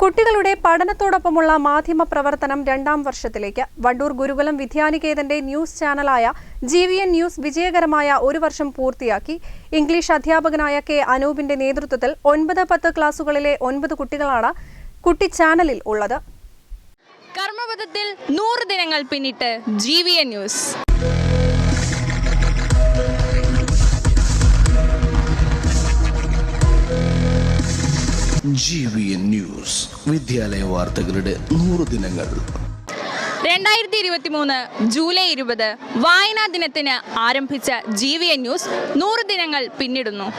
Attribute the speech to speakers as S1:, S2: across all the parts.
S1: കുട്ടികളുടെ പഠനത്തോടൊപ്പമുള്ള മാധ്യമ പ്രവർത്തനം രണ്ടാം വർഷത്തിലേക്ക്. വണ്ടൂർ ഗുരുകുലം വിദ്യാനികേതന്റെ ന്യൂസ് ചാനലായ ജി വി എൻ ന്യൂസ് വിജയകരമായ ഒരു വർഷം പൂർത്തിയാക്കി. ഇംഗ്ലീഷ് അധ്യാപകനായ കെ അനൂപിന്റെ നേതൃത്വത്തിൽ ഒൻപത് പത്ത് ക്ലാസുകളിലെ ഒൻപത് കുട്ടികളാണ് കുട്ടി ചാനലിൽ ഉള്ളത്.
S2: കർമ്മപഥത്തിൽ നൂറ് ദിനങ്ങൾ പിന്നിട്ട് G V N news.
S3: G V N news വിദ്യാലയ വാർത്തകളുടെ നൂറ് ദിനങ്ങൾ.
S2: രണ്ടായിരത്തി ഇരുപത്തി മൂന്ന് ജൂലൈ ഇരുപത് വായനാ ദിനത്തിന് ആരംഭിച്ച ജി വി എൻ ന്യൂസ് നൂറ് ദിനങ്ങൾ പിന്നിടുന്നു.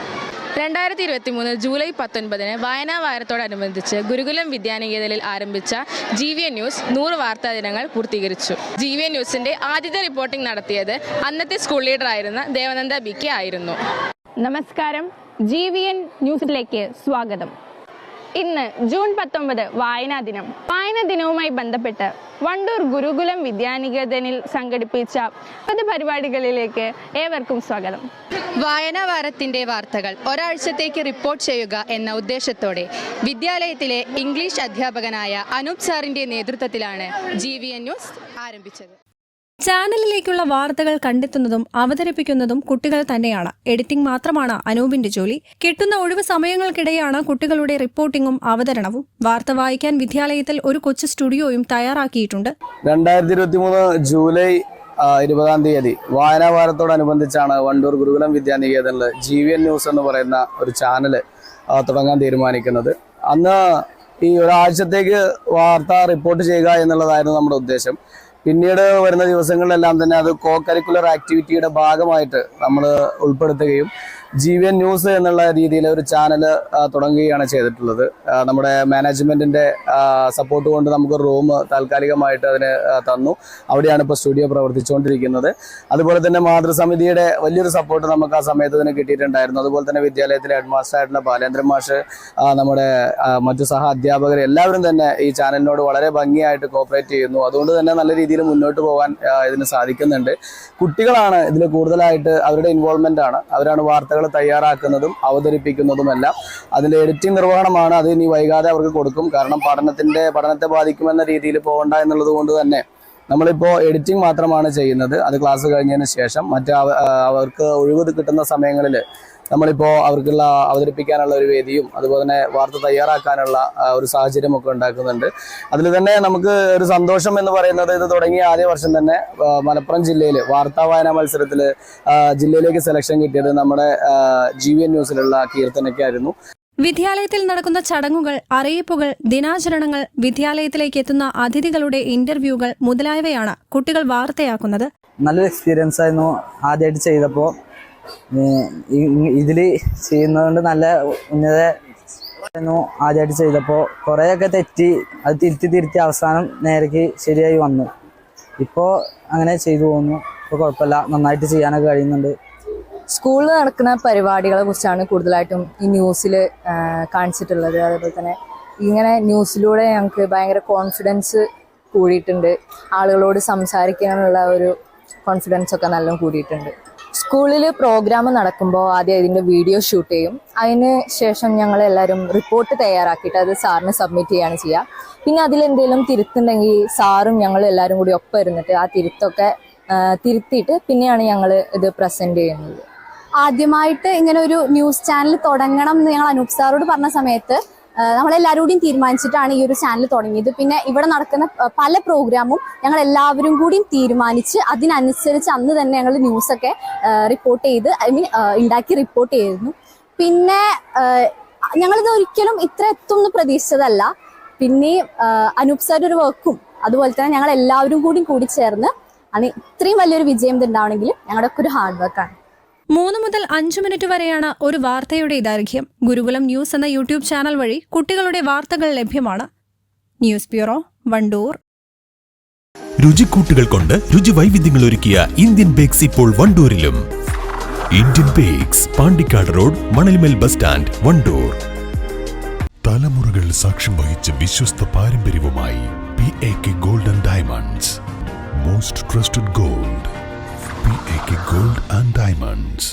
S4: രണ്ടായിരത്തി ഇരുപത്തി മൂന്ന് ജൂലൈ പത്തൊൻപതിന് വായനാ വാരത്തോടനുബന്ധിച്ച് ഗുരുകുലം വിദ്യാനികേതനിൽ ആരംഭിച്ച ജി വി എൻ ന്യൂസ് നൂറ് വാർത്താ ദിനങ്ങൾ പൂർത്തീകരിച്ചു. ജി വി എൻ ന്യൂസിന്റെ ആദ്യത്തെ റിപ്പോർട്ടിംഗ് നടത്തിയത് അന്നത്തെ സ്കൂൾ ലീഡറായിരുന്ന ദേവനന്ദ ബി കെ ആയിരുന്നു.
S2: നമസ്കാരം. ജി വി എൻ ന്യൂസിലേക്ക് സ്വാഗതം. ഇന്ന് ജൂൺ പത്തൊമ്പത് വായനാ ദിനം. വായനാ ദിനവുമായി ബന്ധപ്പെട്ട് വണ്ടൂർ ഗുരുകുലം വിദ്യാനികേതനിൽ സംഘടിപ്പിച്ച പല പരിപാടികളിലേക്ക് ഏവർക്കും സ്വാഗതം.
S5: വായനാ വാരത്തിന്റെ വാർത്തകൾ ഒരാഴ്ചത്തേക്ക് റിപ്പോർട്ട് ചെയ്യുക എന്ന ഉദ്ദേശത്തോടെ വിദ്യാലയത്തിലെ ഇംഗ്ലീഷ് അധ്യാപകനായ അനൂപ് സാറിന്റെ നേതൃത്വത്തിലാണ് ജി വി എൻ ന്യൂസ് ആരംഭിച്ചത്.
S1: ചാനലിലേക്കുള്ള വാർത്തകൾ കണ്ടെത്തുന്നതും അവതരിപ്പിക്കുന്നതും കുട്ടികൾ തന്നെയാണ്. എഡിറ്റിംഗ് മാത്രമാണ് അനൂപിന്റെ ജോലി. കിട്ടുന്ന ഒഴിവ് സമയങ്ങൾക്കിടെയാണ് കുട്ടികളുടെ റിപ്പോർട്ടിംഗും അവതരണവും. വാർത്ത വായിക്കാൻ വിദ്യാലയത്തിൽ ഒരു കൊച്ചു സ്റ്റുഡിയോയും തയ്യാറാക്കിയിട്ടുണ്ട്.
S6: രണ്ടായിരത്തി ഇരുപത്തി മൂന്ന് ജൂലൈ ഇരുപതാം തീയതി വായനാ വാരത്തോടനുബന്ധിച്ചാണ് വണ്ടൂർ ഗുരുകുലം വിദ്യാനികേതനിൽ ജി വി എൻ ന്യൂസ് എന്ന് പറയുന്ന ഒരു ചാനൽ തുടങ്ങാൻ തീരുമാനിക്കുന്നത്. അന്ന് ഈ ഒരാഴ്ചത്തേക്ക് വാർത്ത റിപ്പോർട്ട് ചെയ്യുക എന്നുള്ളതായിരുന്നു നമ്മുടെ ഉദ്ദേശം. പിന്നീട് വരുന്ന ദിവസങ്ങളിലെല്ലാം തന്നെ അത് കോ കരിക്കുലർ ആക്ടിവിറ്റിയുടെ ഭാഗമായിട്ട് നമ്മൾ ഉൾപ്പെടുത്തുകയും ജി വി എൻ ന്യൂസ് എന്നുള്ള രീതിയിൽ ഒരു ചാനൽ തുടങ്ങുകയാണ് ചെയ്തിട്ടുള്ളത്. നമ്മുടെ മാനേജ്മെന്റിന്റെ സപ്പോർട്ട് കൊണ്ട് നമുക്ക് റൂം താൽക്കാലികമായിട്ട് അതിന് തന്നു. അവിടെയാണ് ഇപ്പോൾ സ്റ്റുഡിയോ പ്രവർത്തിച്ചുകൊണ്ടിരിക്കുന്നത്. അതുപോലെ തന്നെ മാതൃസമിതിയുടെ വലിയൊരു സപ്പോർട്ട് നമുക്ക് ആ സമയത്ത് തന്നെ കിട്ടിയിട്ടുണ്ടായിരുന്നു. അതുപോലെ തന്നെ വിദ്യാലയത്തിലെ ഹെഡ് മാസ്റ്റർ ആയിട്ടുള്ള ബാലേന്ദ്രൻ മാഷ് നമ്മുടെ മറ്റു സഹ അധ്യാപകർ എല്ലാവരും തന്നെ ഈ ചാനലിനോട് വളരെ ഭംഗിയായിട്ട് കോപ്പറേറ്റ് ചെയ്യുന്നു. അതുകൊണ്ട് തന്നെ നല്ല രീതിയിൽ മുന്നോട്ട് പോകാൻ ഇതിന് സാധിക്കുന്നുണ്ട്. കുട്ടികളാണ് ഇതിൽ കൂടുതലായിട്ട് അവരുടെ ഇൻവോൾവ്മെന്റ് ആണ്. അവരാണ് വാർത്തകൾ തയ്യാറാക്കുന്നതും അവതരിപ്പിക്കുന്നതുമെല്ലാം അതിന്റെ എഡിറ്റിംഗ് നിർവഹണമാണ് അത് ഇനി വൈകാതെ അവർക്ക് കൊടുക്കും. കാരണം പഠനത്തിന്റെ പഠനത്തെ ബാധിക്കുമെന്ന രീതിയിൽ പോകണ്ട എന്നുള്ളത് കൊണ്ട് തന്നെ നമ്മളിപ്പോൾ എഡിറ്റിംഗ് മാത്രമാണ് ചെയ്യുന്നത്. അത് ക്ലാസ് കഴിഞ്ഞതിന് ശേഷം മറ്റ് അവ- അവർക്ക് ഒഴിവ് കിട്ടുന്ന സമയങ്ങളിൽ നമ്മളിപ്പോൾ അവർക്കുള്ള അവതരിപ്പിക്കാനുള്ള ഒരു വേദിയും അതുപോലെ തന്നെ വാർത്ത തയ്യാറാക്കാനുള്ള ഒരു സാഹചര്യമൊക്കെ ഉണ്ടാക്കുന്നുണ്ട്. അതിൽ തന്നെ നമുക്ക് ഒരു സന്തോഷം എന്ന് പറയുന്നത് ഇത് തുടങ്ങിയ ആദ്യ വർഷം തന്നെ മലപ്പുറം ജില്ലയിൽ വാർത്താ വായനാ മത്സരത്തിൽ ജില്ലയിലേക്ക് സെലക്ഷൻ കിട്ടിയത് നമ്മുടെ ജി വി എൻ ന്യൂസിലുള്ള കീർത്തനയ്ക്കായിരുന്നു.
S1: വിദ്യാലയത്തിൽ നടക്കുന്ന ചടങ്ങുകൾ അറിയിപ്പുകൾ ദിനാചരണങ്ങൾ വിദ്യാലയത്തിലേക്ക് എത്തുന്ന അതിഥികളുടെ ഇന്റർവ്യൂകൾ മുതലായവയാണ് കുട്ടികൾ വാർത്തയാക്കുന്നത്.
S7: നല്ലൊരു എക്സ്പീരിയൻസ് ആയിരുന്നു ആദ്യമായിട്ട് ചെയ്തപ്പോൾ ഇതിൽ ചെയ്യുന്നതുകൊണ്ട് നല്ല ഉന്നത ആദ്യമായിട്ട് ചെയ്തപ്പോൾ കുറേയൊക്കെ തെറ്റി അത് തിരുത്തി തിരുത്തി അവസാനം നേരേക്ക് ശരിയായി വന്നു. ഇപ്പോൾ അങ്ങനെ ചെയ്തു പോകുന്നു. ഇപ്പോൾ കുഴപ്പമില്ല. നന്നായിട്ട് ചെയ്യാനൊക്കെ കഴിയുന്നുണ്ട്.
S8: സ്കൂളിൽ നടക്കുന്ന പരിപാടികളെ കുറിച്ചാണ് കൂടുതലായിട്ടും ഈ ന്യൂസിൽ കാണിച്ചിട്ടുള്ളത്. അതേപോലെ തന്നെ ഇങ്ങനെ ന്യൂസിലൂടെ ഞങ്ങൾക്ക് ഭയങ്കര കോൺഫിഡൻസ് കൂടിയിട്ടുണ്ട്. ആളുകളോട് സംസാരിക്കാനുള്ള ഒരു കോൺഫിഡൻസ് ഒക്കെ നല്ല കൂടിയിട്ടുണ്ട്. സ്കൂളിൽ പ്രോഗ്രാം നടക്കുമ്പോൾ ആദ്യം ഇതിന്റെ വീഡിയോ ഷൂട്ട് ചെയ്യും. അതിന് ശേഷം ഞങ്ങൾ എല്ലാവരും റിപ്പോർട്ട് തയ്യാറാക്കിയിട്ട് അത് സാറിന് സബ്മിറ്റ് ചെയ്യാണ് ചെയ്യുക. പിന്നെ അതിലെന്തെങ്കിലും തിരുത്തുണ്ടെങ്കിൽ സാറും ഞങ്ങൾ എല്ലാവരും കൂടി ഒപ്പം ഇരുന്നിട്ട് ആ തിരുത്തൊക്കെ തിരുത്തിയിട്ട് പിന്നെയാണ് ഞങ്ങൾ ഇത് പ്രസന്റ് ചെയ്യുന്നത്.
S9: ആദ്യമായിട്ട് ഇങ്ങനെ ഒരു ന്യൂസ് ചാനൽ തുടങ്ങണം എന്ന് ഞങ്ങൾ അനൂപ് സാറോട് പറഞ്ഞ സമയത്ത് നമ്മളെല്ലാവരും തീരുമാനിച്ചിട്ടാണ് ഈ ഒരു ചാനൽ തുടങ്ങിയത്. പിന്നെ ഇവിടെ നടക്കുന്ന പല പ്രോഗ്രാമും ഞങ്ങൾ എല്ലാവരും കൂടിയും തീരുമാനിച്ച് അതിനനുസരിച്ച് അന്ന് തന്നെ ഞങ്ങൾ ന്യൂസൊക്കെ റിപ്പോർട്ട് ചെയ്ത് ഐ മീൻ ഉണ്ടാക്കി റിപ്പോർട്ട് ചെയ്തിരുന്നു. പിന്നെ ഞങ്ങളിത് ഒരിക്കലും ഇത്ര എത്തുമെന്ന് പ്രതീക്ഷിച്ചതല്ല. പിന്നെ അനൂപ് സാർ ഒരു വർക്കും അതുപോലെ തന്നെ ഞങ്ങൾ എല്ലാവരും കൂടി കൂടി ചേർന്ന് അന്ന് ഇത്രയും വലിയൊരു വിജയം ഇത് ഉണ്ടാവണമെങ്കിൽ ഞങ്ങളുടെ ഒക്കെ ഒരു ഹാർഡ് വർക്കാണ്
S1: മൂന്ന് മുതൽ അഞ്ച് മിനിറ്റ് വരെയാണ് ഒരു വാർത്തയുടെ ദൈർഘ്യം. ഗുരുകുലം ന്യൂസ് എന്ന യൂട്യൂബ് ചാനൽ വഴി കുട്ടികളുടെ വാർത്തകൾ ലഭ്യമാണ്. News bureau Wandoor.
S10: രുചിക്കൂട്ടുകൾ കൊണ്ട് രുചി വൈവിധ്യങ്ങൾ ഒരുക്കിയ ഇന്ത്യൻ ബേക്സ് ഇപ്പോൾ വണ്ടൂരിലും. Indian bakes Pandikkad road Manalmel bus stand Wandoor. തലമുറകൾ സാക്ഷ്യം വഹിച്ച വിശ്വസ്ത പാരമ്പര്യവുമായി P A K golden diamonds most trusted gold P A K gold and diamonds